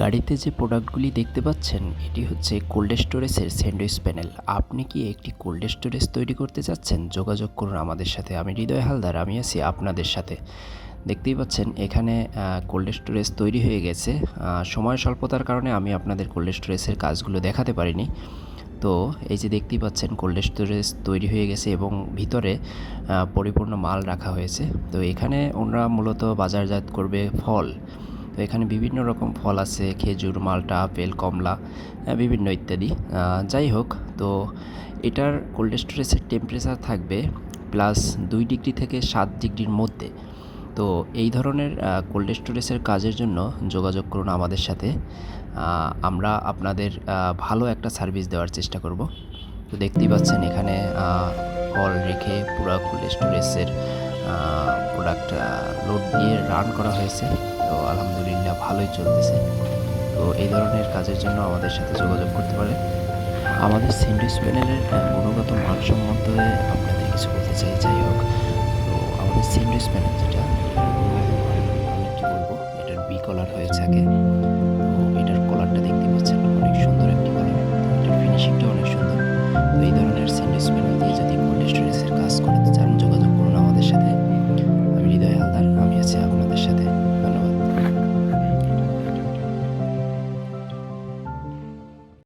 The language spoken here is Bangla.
গাড়িতে যে প্রোডাক্টগুলি দেখতে পাচ্ছেন, এটি হচ্ছে কোল্ড স্টোরেজের স্যান্ডউইচ প্যানেল। আপনি কি একটি কোল্ড স্টোরেজ তৈরি করতে চাচ্ছেন? যোগাযোগ করুন আমাদের সাথে। আমি হৃদয় হালদার, আমি আছি আপনাদের সাথে। দেখতেই পাচ্ছেন, এখানে কোল্ড স্টোরেজ তৈরি হয়ে গেছে। সময় স্বল্পতার কারণে আমি আপনাদের কোল্ড স্টোরেজের কাজগুলো দেখাতে পারিনি। তো, এই যে দেখতেই পাচ্ছেন, কোল্ড স্টোরেজ তৈরি হয়ে গেছে এবং ভিতরে পরিপূর্ণ মাল রাখা হয়েছে। তো, এখানে ওনারা মূলত বাজারজাত করবে ফল। তো এখানে বিভিন্ন রকম ফল আছে, খেজুর, মালটা, আপেল, কমলা বিভিন্ন ইত্যাদি। যাই হোক, তো এটার কোল্ড স্টোরেজের টেম্পারেচার থাকবে প্লাস দুই ডিগ্রি থেকে সাত ডিগ্রির মধ্যে। তো এই ধরনের কোল্ড স্টোরেজের কাজের জন্য যোগাযোগ করুন আমাদের সাথে। আমরা আপনাদের ভালো একটা সার্ভিস দেওয়ার চেষ্টা করব। তো দেখতেই পাচ্ছেন এখানে ফল রেখে পুরো কোল্ড স্টোরেজের প্রোডাক্ট লোড দিয়ে রান করা হয়েছে। তো আলহামদুলিল্লাহ ভালোই চলতেছে। তো এই ধরনের কাজের জন্য আমাদের সাথে যোগাযোগ করতে পারে। আমাদের সেন্ডুইচ প্যানেলের গুণগত মান সম্বন্ধে আপনাদের কিছু বলতে চাই। যাই হোক, তো আমাদের সেন্ডুইচ প্যানেল যেটা আমি কী বলব এটার বি কলার হয়ে থাকে।